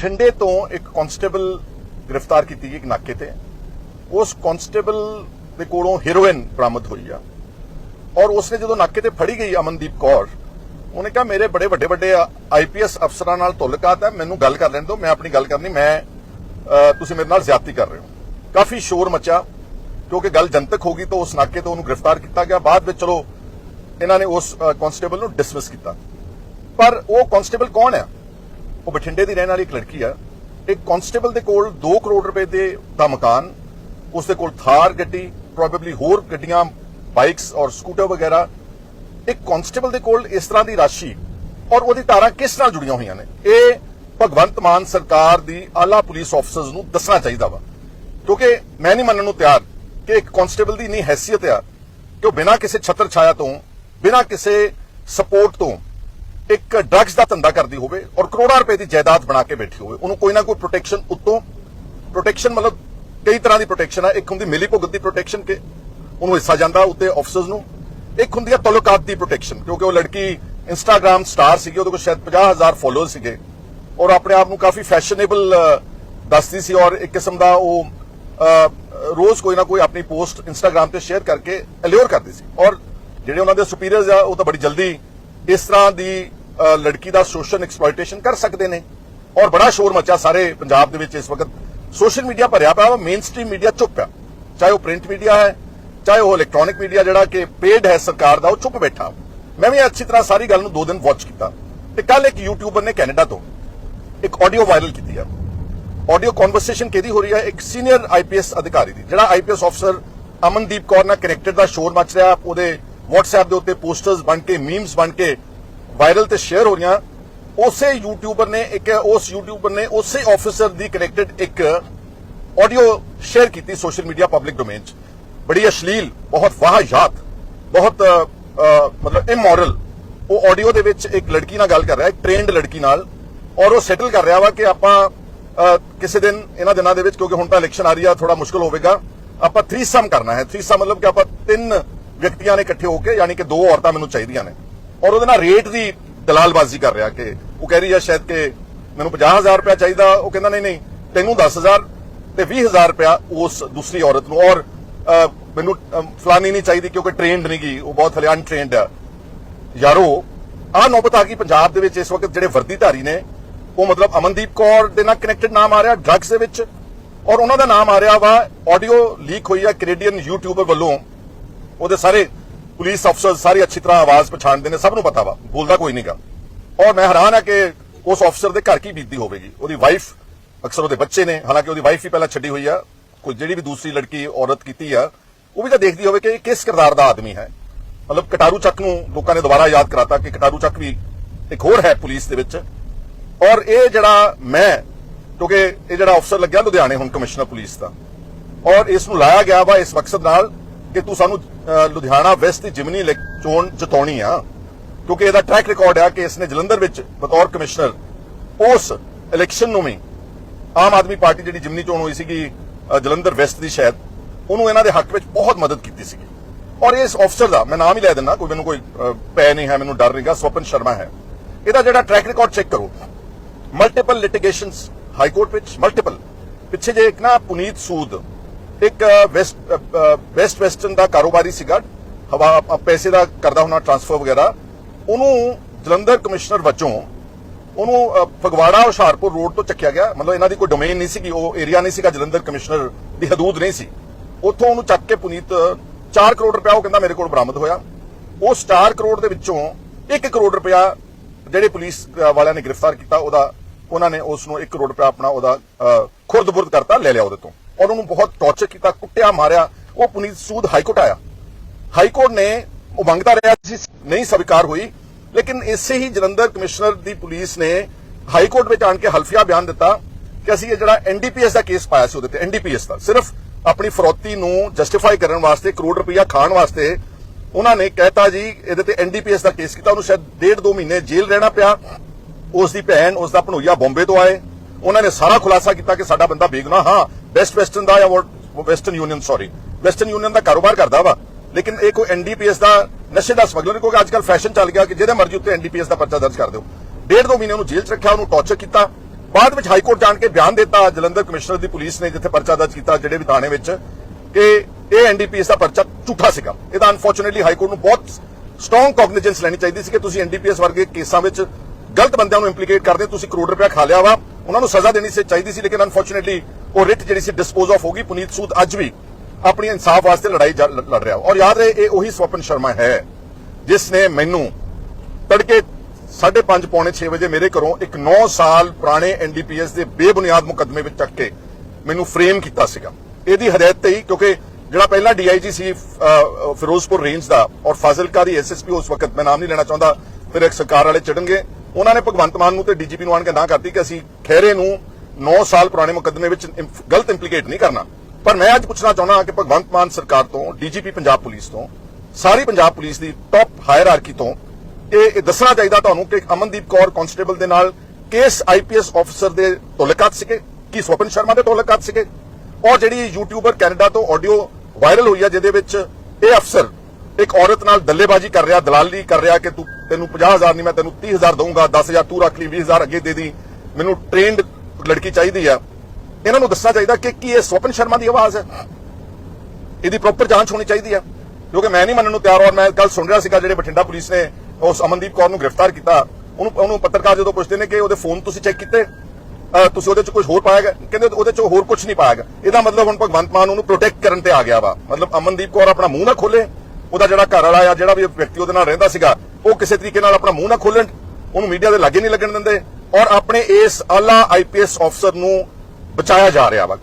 ਬਠਿੰਡੇ ਤੋਂ ਇੱਕ ਕਨਸਟੇਬਲ ਗ੍ਰਿਫਤਾਰ ਕੀਤੀ ਗਈ ਇੱਕ ਨਾਕੇ ਤੇ। ਉਸ ਕਨਸਟੇਬਲ ਦੇ ਕੋਲੋਂ ਹੀਰੋਇਨ ਬਰਾਮਦ ਹੋਈ ਆ। ਔਰ ਉਸਨੇ ਜਦੋਂ ਨਾਕੇ ਤੇ ਫੜੀ ਗਈ ਅਮਨਦੀਪ ਕੌਰ, ਉਹਨੇ ਕਿਹਾ, ਮੇਰੇ ਬੜੇ ਵੱਡੇ ਵੱਡੇ ਆਈਪੀਐਸ ਅਫਸਰਾਂ ਨਾਲ ਤੁਲਕਾਤ ਹੈ, ਮੈਨੂੰ ਗੱਲ ਕਰ ਲੈਣ ਦਿਓ, ਮੈਂ ਆਪਣੀ ਗੱਲ ਕਰਨੀ, ਮੈਂ ਤੁਸੀਂ ਮੇਰੇ ਨਾਲ ਜ਼ਿਆਦਤੀ ਕਰ ਰਹੇ ਹੋ। ਕਾਫੀ ਸ਼ੋਰ ਮਚਾ ਕਿਉਂਕਿ ਗੱਲ ਜਨਤਕ ਹੋ ਗਈ ਤਾਂ ਉਸ ਨਾਕੇ ਤੋਂ ਉਹਨੂੰ ਗ੍ਰਿਫਤਾਰ ਕੀਤਾ ਗਿਆ। ਬਾਅਦ ਵਿੱਚ ਚਲੋ, ਇਹਨਾਂ ਨੇ ਉਸ ਕਨਸਟੇਬਲ ਨੂੰ ਡਿਸਮਿਸ ਕੀਤਾ। ਪਰ ਉਹ ਕਨਸਟੇਬਲ ਕੌਣ ਹੈ ਉਹ ਬਠਿੰਡੇ ਦੀ ਰਹਿਣ ਵਾਲੀ ਇੱਕ ਲੜਕੀ ਆ। ਇੱਕ ਕਨਸਟੇਬਲ ਦੇ ਕੋਲ 2 ਕਰੋੜ ਰੁਪਏ ਦੇ ਦਾ ਮਕਾਨ ਉਸ ਦੇ ਕੋਲ ਥਾਰ ਗੱਡੀ ਪ੍ਰੋਬੇਬਲੀ ਹੋਰ ਗੱਡੀਆਂ ਬਾਈਕਸ ਔਰ ਸਕੂਟਰ ਵਗੈਰਾ। ਇੱਕ ਕਨਸਟੇਬਲ ਦੇ ਕੋਲ ਇਸ ਤਰ੍ਹਾਂ ਦੀ ਰਾਸ਼ੀ ਔਰ ਉਹਦੀ ਧਾਰਾਂ ਕਿਸ ਨਾਲ ਜੁੜੀਆਂ ਹੋਈਆਂ ਨੇ? ਇਹ ਭਗਵੰਤ ਮਾਨ ਸਰਕਾਰ ਦੀ ਆਲਾ ਪੁਲਿਸ ਆਫੀਸਰਸ ਨੂੰ ਦੱਸਣਾ ਚਾਹੀਦਾ ਵਾ। ਕਿਉਂਕਿ ਮੈਂ ਨਹੀਂ ਮੰਨਣ ਨੂੰ ਤਿਆਰ ਕਿ ਇੱਕ ਕਨਸਟੇਬਲ ਦੀ ਨਹੀਂ ਹੈਸੀਅਤ ਆ ਕਿ ਉਹ ਬਿਨਾਂ ਕਿਸੇ ਛਤਰ ਛਾਇਆ ਤੋਂ, ਬਿਨਾਂ ਕਿਸੇ ਸਪੋਰਟ ਤੋਂ ਇੱਕ ਡਰੱਗਸ ਦਾ ਧੰਦਾ ਕਰਦੀ ਹੋਵੇ ਔਰ ਕਰੋੜਾਂ ਰੁਪਏ ਦੀ ਜਾਇਦਾਦ ਬਣਾ ਕੇ ਬੈਠੀ ਹੋਵੇ, ਉਹਨੂੰ ਕੋਈ ਨਾ ਕੋਈ ਪ੍ਰੋਟੈਕਸ਼ਨ ਉੱਤੋਂ ਪ੍ਰੋਟੈਕਸ਼ਨ ਮਤਲਬ ਕਈ ਤਰ੍ਹਾਂ ਦੀ ਪ੍ਰੋਟੈਕਸ਼ਨ ਹੈ ਇੱਕ ਹੁੰਦੀ ਮਿਲੀ ਭੁਗਤ ਦੀ ਪ੍ਰੋਟੈਕਸ਼ਨ ਕਿ ਉਹਨੂੰ ਹਿੱਸਾ ਜਾਂਦਾ ਉੱਤੇ ਆਫੀਸਰਸ ਨੂੰ। ਇੱਕ ਹੁੰਦੀ ਹੈ ਤਲੁਕਾਤ ਦੀ ਪ੍ਰੋਟੈਕਸ਼ਨ ਕਿਉਂਕਿ ਉਹ ਲੜਕੀ ਇੰਸਟਾਗ੍ਰam ਸਟਾਰ ਸੀਗੀ, ਉਹਦੇ ਕੋਲ ਸ਼ਾਇਦ 50000 ਫੋਲੋਅਰ ਸੀਗੇ। ਔਰ ਆਪਣੇ ਆਪ ਨੂੰ ਕਾਫੀ ਫੈਸ਼ਨੇਬਲ ਦੱਸਦੀ ਸੀ ਔਰ ਇੱਕ ਕਿਸਮ ਦਾ ਉਹ ਰੋਜ਼ ਕੋਈ ਨਾ ਕੋਈ ਆਪਣੀ ਪੋਸਟ ਇੰਸਟਾਗ੍ਰam ਤੇ ਸ਼ੇਅਰ ਕਰਕੇ ਅਲਿਓਰ ਕਰਦੀ ਸੀ। ਔਰ ਜਿਹੜੇ ਉਹਨਾਂ ਦੇ ਸੁਪੀਰੀਅਰਸ ਆ, ਉਹ ਤਾਂ ਬੜੀ ਜਲਦੀ ਇਸ ਤਰ੍ਹਾਂ ਦੀ ਲੜਕੀ ਦਾ ਸੋਸ਼ਲ ਐਕਸਪਲੋਇਟੇਸ਼ਨ ਕਰ ਸਕਦੇ ਨੇ। ਔਰ ਬੜਾ ਸ਼ੋਰ ਮਚਾ ਸਾਰੇ ਪੰਜਾਬ ਦੇ ਵਿੱਚ ਇਸ ਵਕਤ। ਸੋਸ਼ਲ ਮੀਡੀਆ ਭਰਿਆ ਪਿਆ ਵਾ ਮੇਨ ਸਟ੍ਰੀਮ ਮੀਡੀਆ ਚੁੱਪ ਆ। ਚਾਹੇ ਉਹ ਪ੍ਰਿੰਟ ਮੀਡੀਆ ਹੈ, ਚਾਹੇ ਉਹ ਇਲੈਕਟ੍ਰੋਨਿਕ ਮੀਡੀਆ ਜਿਹੜਾ ਕਿ ਪੇਡ ਹੈ ਸਰਕਾਰ ਦਾ, ਉਹ ਚੁੱਪ ਬੈਠਾ। ਮੈਂ ਵੀ ਅੱਛੀ ਤਰ੍ਹਾਂ ਸਾਰੀ ਗੱਲ ਨੂੰ ਦੋ ਦਿਨ ਵਾਚ ਕੀਤਾ। ਤੇ ਕੱਲ ਇੱਕ ਯੂਟਿਊਬਰ ਨੇ ਕੈਨੇਡਾ ਤੋਂ ਇੱਕ ਆਡੀਓ ਵਾਇਰਲ ਕੀਤੀ ਆ। ਆਡੀਓ ਕਨਵਰਸੇਸ਼ਨ ਕਿਹਦੀ ਹੋ ਰਹੀ ਹੈ ਇੱਕ ਸੀਨੀਅਰ ਆਈਪੀਐਸ ਅਧਿਕਾਰੀ ਦੀ, ਜਿਹੜਾ ਆਈਪੀਐਸ ਅਫਸਰ ਅਮਨਦੀਪ ਕੌਰ ਨਾਲ ਕਨੈਕਟਡ ਦਾ ਸ਼ੋਰ ਮਚ ਰਿਹਾ। ਉਹਦੇ WhatsApp ਦੇ ਉੱਤੇ ਪੋਸਟਰਸ ਬਣ ਕੇ ਮੀਮਸ ਬਣ ਕੇ ਵਾਇਰਲ ਤੇ ਸ਼ੇਅਰ ਹੋ ਰਹੀਆਂ, ਉਸੇ ਯੂਟਿਊਬਰ ਨੇ ਇੱਕ, ਉਸ ਯੂਟਿਊਬਰ ਨੇ ਉਸੇ ਆਫੀਸਰ ਦੀ ਕਨੈਕਟਡ ਇੱਕ ਆਡੀਓ ਸ਼ੇਅਰ ਕੀਤੀ ਸੋਸ਼ਲ ਮੀਡੀਆ ਪਬਲਿਕ ਡੋਮੇਨ 'ਚ। ਬੜੀ ਅਸ਼ਲੀਲ, ਬਹੁਤ ਵਾਹਿਯਾਤ ਬਹੁਤ ਮਤਲਬ ਇਮੋਰਲ ਉਹ ਆਡੀਓ ਦੇ ਵਿੱਚ ਇੱਕ ਲੜਕੀ ਨਾਲ ਗੱਲ ਕਰ ਰਿਹਾ, ਇੱਕ ਟ੍ਰੇਨਡ ਲੜਕੀ ਨਾਲ, ਔਰ ਉਹ ਸੈਟਲ ਕਰ ਰਿਹਾ ਵਾ ਕਿ ਆਪਾਂ ਕਿਸੇ ਦਿਨ, ਇਹਨਾਂ ਦਿਨਾਂ ਦੇ ਵਿੱਚ, ਕਿਉਂਕਿ ਹੁਣ ਤਾਂ ਇਲੈਕਸ਼ਨ ਆ ਰਹੀ ਆ ਥੋੜਾ ਮੁਸ਼ਕਲ ਹੋਵੇਗਾ, ਆਪਾਂ ਥ੍ਰੀਸਮ ਕਰਨਾ ਹੈ। ਥ੍ਰੀਸਮ ਮਤਲਬ ਕਿ ਆਪਾਂ ਤਿੰਨ ਵਿਅਕਤੀਆਂ ਨੇ ਇਕੱਠੇ ਹੋ ਕੇ, ਯਾਨੀ ਕਿ ਦੋ ਔਰਤਾਂ ਮੈਨੂੰ ਚਾਹੀਦੀਆਂ ਨੇ। ਔਰ ਉਹਦੇ ਨਾਲ ਰੇਟ ਦੀ ਦਲਾਲਬਾਜ਼ੀ ਕਰ ਰਿਹਾ ਕਿ ਉਹ ਕਹਿ ਰਹੀ ਆ ਸ਼ਾਇਦ ਕਿ ਮੈਨੂੰ 50000 ਰੁਪਇਆ ਚਾਹੀਦਾ, ਉਹ ਕਹਿੰਦਾ ਨਹੀਂ ਨਹੀਂ, ਤੈਨੂੰ 10000 ਤੇ 20000 ਰੁਪਇਆ ਉਸ ਦੂਸਰੀ ਔਰਤ ਨੂੰ। ਔਰ ਮੈਨੂੰ ਫਲਾਨੀ ਨਹੀਂ ਚਾਹੀਦੀ ਕਿਉਂਕਿ ਟ੍ਰੇਨਡ ਨਹੀਂ ਗਈ ਉਹ ਬਹੁਤ ਹਲੇ ਅਨਟ੍ਰੇਨਡ ਆ। ਯਾਰੋ ਆ ਨੌਬਤ ਆ ਗਈ ਪੰਜਾਬ ਦੇ ਵਿੱਚ ਇਸ ਵਕਤ ਜਿਹੜੇ ਵਰਦੀਧਾਰੀ ਨੇ, ਉਹ ਮਤਲਬ ਅਮਨਦੀਪ ਕੌਰ ਦੇ ਨਾਲ ਕਨੈਕਟਡ ਨਾਮ ਆ ਰਿਹਾ ਡਰੱਗਸ ਦੇ ਵਿੱਚ। ਔਰ ਉਹਨਾਂ ਦਾ ਨਾਮ ਆ ਰਿਹਾ ਵਾ ਆਡੀਓ ਲੀਕ ਹੋਈ ਆ ਕੈਨੇਡੀਅਨ ਯੂਟਿਊਬਰ ਵੱਲੋਂ। ਉਹਦੇ ਸਾਰੇ ਪੁਲਿਸ ਅਫਸਰ ਸਾਰੀ ਅੱਛੀ ਤਰ੍ਹਾਂ ਆਵਾਜ਼ ਪਛਾਣਦੇ ਨੇ, ਸਭ ਨੂੰ ਪਤਾ ਵਾ, ਬੋਲਦਾ ਕੋਈ ਨਹੀਂਗਾ ਔਰ ਮੈਂ ਹੈਰਾਨ ਆ ਕਿ ਉਸ ਅਫਸਰ ਦੇ ਘਰ ਕੀ ਬੀਤਦੀ ਹੋਵੇਗੀ। ਉਹਦੀ ਵਾਈਫ ਅਕਸਰ ਉਹਦੇ ਬੱਚੇ ਨੇ, ਹਾਲਾਂਕਿ ਉਹਦੀ ਵਾਈਫ ਹੀ ਪਹਿਲਾਂ ਛੱਡੀ ਹੋਈ ਆ, ਕੋਈ ਜਿਹੜੀ ਵੀ ਦੂਸਰੀ ਲੜਕੀ, ਔਰਤ ਕੀਤੀ ਆ, ਉਹ ਵੀ ਤਾਂ ਦੇਖਦੀ ਹੋਵੇ ਕਿ ਇਹ ਕਿਸ ਕਿਰਦਾਰ ਦਾ ਆਦਮੀ ਹੈ। ਮਤਲਬ ਕਟਾਰੂ ਚੱਕ ਨੂੰ ਲੋਕਾਂ ਨੇ ਦੁਬਾਰਾ ਯਾਦ ਕਰਾਤਾ ਕਿ ਕਟਾਰੂ ਚੱਕ ਵੀ ਇੱਕ ਹੋਰ ਹੈ ਪੁਲਿਸ ਦੇ ਵਿੱਚ। ਔਰ ਇਹ ਜਿਹੜਾ ਮੈਂ, ਕਿਉਂਕਿ ਇਹ ਜਿਹੜਾ ਅਫਸਰ ਲੱਗਿਆ ਲੁਧਿਆਣੇ ਹੁਣ ਕਮਿਸ਼ਨਰ ਪੁਲਿਸ ਦਾ, ਔਰ ਇਸ ਨੂੰ ਲਾਇਆ ਗਿਆ ਵਾ ਇਸ ਮਕਸਦ ਨਾਲ ਕਿ ਤੂੰ ਸਾਨੂੰ ਲੁਧਿਆਣਾ ਵੈਸਟ ਦੀ ਜਿਮਨੀ ਚੋਣ ਜਿਤਾਉਣੀ ਆ। ਕਿਉਂਕਿ ਇਹਦਾ ਟਰੈਕ ਰਿਕਾਰਡ ਆ ਕਿ ਇਸਨੇ ਜਲੰਧਰ ਵਿੱਚ ਬਤੌਰ ਕਮਿਸ਼ਨਰ ਉਸ ਇਲੈਕਸ਼ਨ ਨੂੰ ਵੀ ਆਮ ਆਦਮੀ ਪਾਰਟੀ ਜਿਹੜੀ ਜਿਮਨੀ ਚੋਣ ਹੋਈ ਸੀਗੀ ਜਲੰਧਰ ਵੈਸਟ ਦੀ ਸ਼ਾਇਦ, ਉਹਨੂੰ ਇਹਨਾਂ ਦੇ ਹੱਕ ਵਿੱਚ ਬਹੁਤ ਮਦਦ ਕੀਤੀ ਸੀਗੀ। ਔਰ ਇਸ ਅਫਸਰ ਦਾ, ਮੈਂ ਨਾਮ ਹੀ ਲੈ ਦਿੰਦਾ, ਕੋਈ ਮੈਨੂੰ ਕੋਈ ਪੈ ਨਹੀਂ ਹੈ, ਮੈਨੂੰ ਡਰ ਨਹੀਂਗਾ, ਸਵਪਨ ਸ਼ਰਮਾ ਹੈ। ਇਹਦਾ ਜਿਹੜਾ ਟਰੈਕ ਰਿਕਾਰਡ ਚੈੱਕ ਕਰੋ। ਮਲਟੀਪਲ ਲਿਟੀਗੇਸ਼ਨਸ ਹਾਈ ਕੋਰਟ ਵਿੱਚ ਮਲਟੀਪਲ ਪਿੱਛੇ ਜੇ ਇੱਕ ਨਾ ਪੁਨੀਤ ਸੂਦ ਇੱਕ ਵੈਸਟ ਵੈਸਟ ਵੈਸਟਰਨ ਦਾ ਕਾਰੋਬਾਰੀ ਸੀਗਾ। ਹਵਾ ਪੈਸੇ ਦਾ ਕਰਦਾ ਹੋਣਾ ਟ੍ਰਾਂਸਫਰ ਵਗੈਰਾ। ਉਹਨੂੰ ਜਲੰਧਰ ਕਮਿਸ਼ਨਰ ਵਜੋਂ ਉਹਨੂੰ ਫਗਵਾੜਾ, ਹੁਸ਼ਿਆਰਪੁਰ ਰੋਡ ਤੋਂ ਚੱਕਿਆ ਗਿਆ। ਮਤਲਬ ਇਹਨਾਂ ਦੀ ਕੋਈ ਡੋਮੇਨ ਨਹੀਂ ਸੀਗੀ, ਉਹ ਏਰੀਆ ਨਹੀਂ ਸੀਗਾ, ਜਲੰਧਰ ਕਮਿਸ਼ਨਰ ਦੀ ਹਦੂਦ ਨਹੀਂ ਸੀ। ਉੱਥੋਂ ਉਹਨੂੰ ਚੱਕ ਕੇ ਪੁਨੀਤ 4 ਕਰੋੜ ਰੁਪਇਆ, ਉਹ ਕਹਿੰਦਾ ਮੇਰੇ ਕੋਲ ਬਰਾਮਦ ਹੋਇਆ। ਉਸ 4 ਕਰੋੜ ਦੇ ਵਿੱਚੋਂ 1 ਕਰੋੜ ਰੁਪਇਆ ਜਿਹੜੇ ਪੁਲਿਸ ਵਾਲਿਆਂ ਨੇ ਗ੍ਰਿਫਤਾਰ ਕੀਤਾ, ਉਹਦਾ, ਉਹਨਾਂ ਨੇ ਉਸ ਨੂੰ 1 ਕਰੋੜ ਰੁਪਇਆ ਆਪਣਾ ਉਹਦਾ ਖੁਰਦ-ਬੁਰਦ ਕਰਤਾ, ਲੈ ਲਿਆ ਉਹਦੇ ਤੋਂ। ਔਰ ਉਹਨੂੰ ਬਹੁਤ ਟੌਰਚਰ ਕੀਤਾ, ਕੁੱਟਿਆ, ਮਾਰਿਆ। ਉਹ ਪੁਨੀਤ ਸੂਦ ਹਾਈ ਕੋਰਟ ਆਇਆ। ਹਾਈ ਕੋਰਟ ਨੇ ਉਹ ਮੰਗਦਾ ਰਿਹਾ ਸੀ, ਨਹੀਂ ਸਵੀਕਾਰ ਹੋਈ। ਲੇਕਿਨ ਇਸੇ ਹੀ ਜਲੰਧਰ ਕਮਿਸ਼ਨਰ ਦੀ ਪੁਲਿਸ ਨੇ ਹਾਈ ਕੋਰਟ ਵਿੱਚ ਆਣ ਕੇ ਹਲਫੀਆ ਬਿਆਨ ਦਿੱਤਾ ਕਿ ਅਸੀਂ ਇਹ ਜਿਹੜਾ ਐਨਡੀਪੀਐਸ ਦਾ ਕੇਸ ਪਾਇਆ ਸੀ ਉਹਦੇ ਤੇ ਐਨਡੀਪੀਐਸ ਦਾ। ਸਿਰਫ ਆਪਣੀ ਫਰੋਤੀ ਨੂੰ ਜਸਟੀਫਾਈ ਕਰਨ ਵਾਸਤੇ, ਕਰੋੜ ਰੁਪਇਆ ਖਾਣ ਵਾਸਤੇ ਉਹਨਾਂ ਨੇ ਕਹਿਤਾ ਜੀ, ਇਹਦੇ ਤੇ ਐਨਡੀਪੀਐਸ ਦਾ ਕੇਸ ਕੀਤਾ। ਉਹਨੂੰ ਸ਼ਾਇਦ ਡੇਢ ਦੋ ਮਹੀਨੇ ਜੇਲ੍ਹ ਰਹਿਣਾ ਪਿਆ। ਉਸ ਦੀ ਭੈਣ, ਉਸ ਦਾ ਭਣੋਈਆ ਬੰਬੇ ਤੋਂ ਆਏ। ਉਹਨਾਂ ਨੇ ਸਾਰਾ ਖੁਲਾਸਾ ਕੀਤਾ ਕਿ ਸਾਡਾ ਬੰਦਾ ਬੇਗੁਨਾਹ। ਹਾਂ ਬੈਸਟ ਵੈਸਟਰਨ ਦਾ ਜਾਂ western union sorry western union ਦਾ ਕਾਰੋਬਾਰ ਕਰਦਾ ਵਾ ਲੇਕਿਨ ਇਹ ਕੋਈ ਐਨਡੀਪੀਐਸ ਦਾ ਨਸ਼ੇ ਦਾ ਸਮਗਲਰ ਨਹੀਂ ਕਿਉਂਕਿ ਅੱਜ ਕੱਲ ਫੈਸ਼ਨ ਚੱਲ ਗਿਆ ਕਿ ਜਿਹਦੇ ਮਰਜ਼ੀ ਉੱਤੇ ਐਨਡੀਪੀਐਸ ਦਾ ਪਰਚਾ ਦਰਜ ਕਰ ਦਿਓ। ਡੇਢ ਦੋ ਮਹੀਨੇ ਉਹਨੂੰ ਜੇਲ੍ਹ 'ਚ ਰੱਖਿਆ ਉਹਨੂੰ ਟੌਰਚਰ ਕੀਤਾ। ਬਾਅਦ ਵਿੱਚ ਹਾਈ ਕੋਰਟ ਜਾਣ ਕੇ ਬਿਆਨ ਦਿੱਤਾ ਜਲੰਧਰ ਕਮਿਸ਼ਨਰ ਦੀ ਪੁਲਿਸ ਨੇ ਜਿੱਥੇ ਪਰਚਾ ਦਰਜ ਕੀਤਾ ਜਿਹੜੇ ਵੀ ਥਾਣੇ ਵਿੱਚ ਕਿ ਇਹ ਐਨਡੀਪੀਐਸ ਦਾ ਪਰਚਾ ਝੂਠਾ ਸੀਗਾ। ਇਹਦਾ ਅਨਫੋਰਚੂਨੇਟਲੀ ਹਾਈ ਕੋਰਟ ਨੂੰ ਬਹੁਤ ਸਟਰੋਂਗ ਕੌਗਨੀਜੈਂਸ ਲੈਣੀ ਚਾਹੀਦੀ ਸੀ ਕਿ ਤੁਸੀਂ ਐਨਡੀਪੀਐਸ ਵਰਗੇ ਕੇਸਾਂ ਵਿੱਚ ਗਲਤ ਬੰਦਿਆਂ ਨੂੰ ਇੰਪਲੀਕੇਟ ਕਰਦੇ ਹੋ, ਤੁਸੀਂ ਕਰੋੜ ਰੁਪਇਆ ਖਾ ਲਿਆ ਵਾ। ਉਹਨਾਂ ਨੂੰ ਸਜ਼ਾ ਦੇਣੀ ਚਾਹੀਦੀ ਸੀ ਲੇਕਿਨ ਅਨਫੋਰਚੂਨੇਟਲੀ ਉਹ ਰਿਟ ਜਿਹੜੀ ਸੀ ਡਿਸਪੋਜ਼ ਆਫ ਹੋ ਗਈ ਪੁਨੀਤ ਸੂਦ ਅੱਜ ਵੀ ਆਪਣੀ ਇਨਸਾਫ ਵਾਸਤੇ ਲੜਾਈ ਲੜ ਰਿਹਾ। ਔਰ ਯਾਦ ਰਹੇ ਇਹ ਉਹੀ ਸਵਪਨ ਸ਼ਰਮਾ ਹੈ ਜਿਸ ਨੇ ਮੈਨੂੰ ਤੜਕੇ 5:30 ਪੌਣੇ 6 ਵਜੇ ਮੇਰੇ ਘਰੋਂ ਇੱਕ 9 ਸਾਲ ਪੁਰਾਣੇ ਐਨਡੀਪੀਐਸ ਦੇ ਬੇਬੁਨਿਆਦ ਮੁਕੱਦਮੇ ਵਿੱਚ ਚੱਕ ਕੇ ਮੈਨੂੰ ਫਰੇਮ ਕੀਤਾ ਸੀਗਾ। ਇਹਦੀ ਹਦਾਇਤ ਤੇ ਹੀ ਕਿਉਂਕਿ ਜਿਹੜਾ ਪਹਿਲਾ ਡੀਆਈਜੀ ਸੀ ਅ, ਅ, ਫਿਰੋਜ਼ਪੁਰ ਰੇਂਜ ਦਾ ਔਰ ਫਾਜ਼ਿਲਕਾ ਦੀ ਐਸਐਸਪੀ ਉਸ ਵਕਤ ਮੈਂ ਨਾਮ ਨਹੀਂ ਲੈਣਾ ਚਾਹੁੰਦਾ ਫਿਰ ਇੱਕ ਸਰਕਾਰ ਵਾਲੇ ਚੜਨਗੇ। ਉਹਨਾਂ ਨੇ ਭਗਵੰਤ ਮਾਨ ਨੂੰ ਤੇ ਡੀਜੀਪੀ ਨੂੰ ਆਣ ਕੇ ਨਾ ਕਰਤੀ ਕਿ ਅਸੀਂ ਖਹਿਰੇ ਨੂੰ 9 ਸਾਲ ਪੁਰਾਣੇ ਮੁਕੱਦਮੇ ਵਿੱਚ ਗਲਤ ਇੰਪਲੀਕੇਟ ਨਹੀਂ ਕਰਨਾ। ਪਰ ਮੈਂ ਅੱਜ ਪੁੱਛਣਾ ਚਾਹੁੰਦਾ ਹਾਂ ਕਿ ਭਗਵੰਤ ਮਾਨ ਸਰਕਾਰ ਤੋਂ, ਡੀਜੀਪੀ ਪੰਜਾਬ ਪੁਲਿਸ ਤੋਂ, ਸਾਰੀ ਪੰਜਾਬ ਪੁਲਿਸ ਦੀ ਟੌਪ ਹਾਇਰਾਰਕੀ ਤੋਂ, ਇਹ ਦੱਸਣਾ ਚਾਹੀਦਾ ਤੁਹਾਨੂੰ ਕਿ ਅਮਨਦੀਪ ਕੌਰ ਕਾਂਸਟੇਬਲ ਦੇ ਨਾਲ ਕੇਸ ਆਈਪੀਐਸ ਅਫਸਰ ਦੇ ਤੋਲਕਾਤ ਸੀਗੇ, ਕੀ ਸਵਪਨ ਸ਼ਰਮਾ ਦੇ ਤੋਲਕਾਤ ਸੀਗੇ, ਔਰ ਜਿਹੜੀ ਯੂਟਿਊਬਰ ਕੈਨੇਡਾ ਤੋਂ ਆਡੀਓ ਵਾਇਰਲ ਹੋਈ ਹੈ ਜਿਹਦੇ ਵਿੱਚ ਇਹ ਅਫਸਰ ਇੱਕ ਔਰਤ ਨਾਲ ਦੱਲੇਬਾਜ਼ੀ ਕਰ ਰਿਹਾ, ਦਲਾਲੀ ਕਰ ਰਿਹਾ ਕਿ ਤੂੰ, ਤੈਨੂੰ 50000 ਨਹੀਂ, ਮੈਂ ਤੈਨੂੰ 30000 ਦਊਂਗਾ 10000 ਤੂੰ ਰੱਖ ਲਈ 20000 ਅੱਗੇ ਦੇ ਦੀ, ਮੈਨੂੰ ਟ੍ਰੇਨਡ ਲੜਕੀ ਚਾਹੀਦੀ ਆ। ਇਹਨਾਂ ਨੂੰ ਦੱਸਣਾ ਚਾਹੀਦਾ ਕਿ ਕੀ ਇਹ ਸਵਪਨ ਸ਼ਰਮਾ ਦੀ ਆਵਾਜ਼ ਹੈ? ਇਹਦੀ ਪ੍ਰੋਪਰ ਜਾਂਚ ਹੋਣੀ ਚਾਹੀਦੀ ਆ। ਕਿਉਂਕਿ ਮੈਂ ਨਹੀਂ ਮੰਨਣ ਨੂੰ ਤਿਆਰ ਔਰ ਮੈਂ ਕੱਲ ਸੁਣ ਰਿਹਾ ਸੀਗਾ ਜਿਹੜੇ ਬਠਿੰਡਾ ਪੁਲਿਸ ਨੇ ਉਸ ਅਮਨਦੀਪ ਕੌਰ ਨੂੰ ਗ੍ਰਿਫਤਾਰ ਕੀਤਾ। ਉਹਨੂੰ ਉਹਨੂੰ ਪੱਤਰਕਾਰ ਜਦੋਂ ਪੁੱਛਦੇ ਨੇ ਕਿ ਉਹਦੇ ਫੋਨ ਤੁਸੀਂ ਚੈੱਕ ਕੀਤੇ? ਤੁਸੀਂ ਉਹਦੇ ਚ ਕੁਝ ਹੋਰ ਪਾਇਆ ਕਹਿੰਦੇ ਉਹਦੇ ਚ ਹੋਰ ਕੁਝ ਨਹੀਂ ਪਾਇਆ ਇਹਦਾ ਮਤਲਬ ਹੁਣ ਭਗਵੰਤ ਮਾਨ ਉਹਨੂੰ ਪ੍ਰੋਟੈਕਟ ਕਰਨ ਤੇ ਆ ਗਿਆ ਵਾ। ਮਤਲਬ ਅਮਨਦੀਪ ਕੌਰ ਆਪਣਾ ਮੂੰਹ ਨਾ ਖੋਲੇ। ਉਹਦਾ ਜਿਹੜਾ ਘਰ ਵਾਲਾ ਆ, ਜਿਹੜਾ ਵੀ ਵਿਅਕਤੀ ਉਹਦੇ ਨਾਲ ਰਹਿੰਦਾ ਸੀਗਾ, ਉਹ ਕਿਸੇ ਤਰੀਕੇ ਨਾਲ ਆਪਣਾ ਮੂੰਹ ਨਾ ਖੋਲਣ। ਉਹਨੂੰ ਮੀਡੀਆ ਦੇ ਲਾਗੇ ਨਹੀਂ ਲੱਗਣ ਦਿੰਦੇ। ਔਰ ਆਪਣੇ ਇਸ ਆਲਾ ਆਈਪੀਐਸ ਅਫਸਰ ਨੂੰ ਬਚਾਇਆ ਜਾ ਰਿਹਾ ਵਾ।